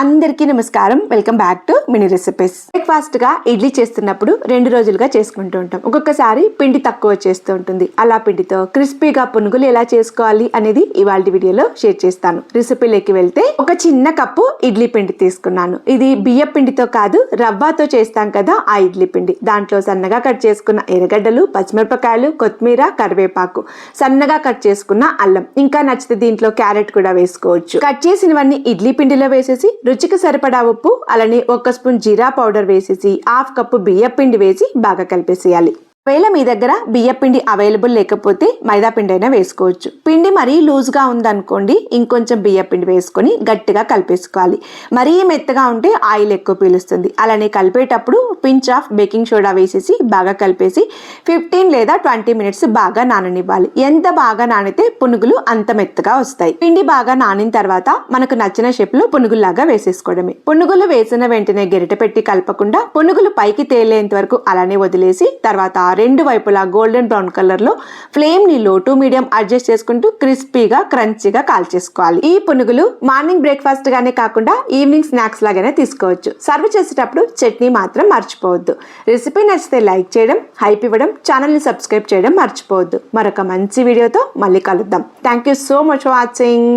అందరికీ నమస్కారం. Welcome back to mini recipes బ్రేక్ఫాస్ట్గా idli చేస్తున్నప్పుడు రెండు రోజులుగా చేసుకుంటూ ఉంటాం. ఒక్కొక్కసారి పిండి తక్కువ చేస్తూ ఉంటుంది. అలా పిండితో క్రిస్పీగా పునుగులు ఎలా చేసుకోవాలి అనేది ఇవాళ వీడియోలో షేర్ చేస్తాను. రెసిపీలోకి వెళ్తే ఒక చిన్న కప్పు ఇడ్లీ పిండి తీసుకున్నాను. ఇది బియ్య పిండితో కాదు రవ్వతో చేస్తాం కదా ఆ ఇడ్లీ పిండి. దాంట్లో సన్నగా కట్ చేసుకున్న ఎర్రగడ్డలు పచ్చిమిరపకాయలు కొత్తిమీర కరివేపాకు. సన్నగా కట్ చేసుకున్న అల్లం. ఇంకా నచ్చితే దీంట్లో క్యారెట్ కూడా వేసుకోవచ్చు. కట్ చేసినవన్నీ ఇడ్లీ పిండిలో వేసేసి రుచికి సరిపడా ఉప్పు అలానే ఒక స్పూన్ జీరా పౌడర్ వేసేసి హాఫ్ కప్పు బియ్య పిండి వేసి బాగా కలిపేసేయాలి. ఒకవేళ మీ దగ్గర బియ్యపిండి అవైలబుల్ లేకపోతే మైదా పిండి అయినా వేసుకోవచ్చు. పిండి మరీ లూజ్గా ఉందనుకోండి ఇంకొంచెం బియ్యపిండి వేసుకొని గట్టిగా కలిపేసుకోవాలి. మరీ మెత్తగా ఉంటే ఆయిల్ ఎక్కువ పీలుస్తుంది. అలానే కలిపేటప్పుడు పించ్ ఆఫ్ బేకింగ్ సోడా వేసేసి బాగా కలిపేసి ఫిఫ్టీన్ లేదా ట్వంటీ మినిట్స్ బాగా నాననివ్వాలి. ఎంత బాగా నానితే పునుగులు అంత మెత్తగా వస్తాయి. పిండి బాగా నానిన తర్వాత మనకు నచ్చిన షేప్లో పునుగుల్లాగా వేసేసుకోవడమే. పునుగులు వేసిన వెంటనే గెరిట పెట్టి కలపకుండా పునుగులు పైకి తేలేంత వరకు అలానే వదిలేసి తర్వాత రెండు వైపులా గోల్డెన్ బ్రౌన్ కలర్లో ఫ్లేమ్ని లో టు మీడియం అడ్జస్ట్ చేసుకుంటూ క్రిస్పీగా క్రంచీగా కాల్చేసుకోవాలి ఈ పునుగులు మార్నింగ్ బ్రేక్ఫాస్ట్ గానే కాకుండా ఈవినింగ్ స్నాక్స్ లాగానే తీసుకోవచ్చు. సర్వ్ చేసేటప్పుడు చట్నీ మాత్రం మర్చిపోవద్దు. రెసిపీ నచ్చితే లైక్ చేయడం హైప్ ఇవ్వడం ఛానల్ని సబ్స్క్రైబ్ చేయడం మర్చిపోవద్దు. మరొక మంచి వీడియోతో మళ్ళీ కలుద్దాం. Thank you so much watching.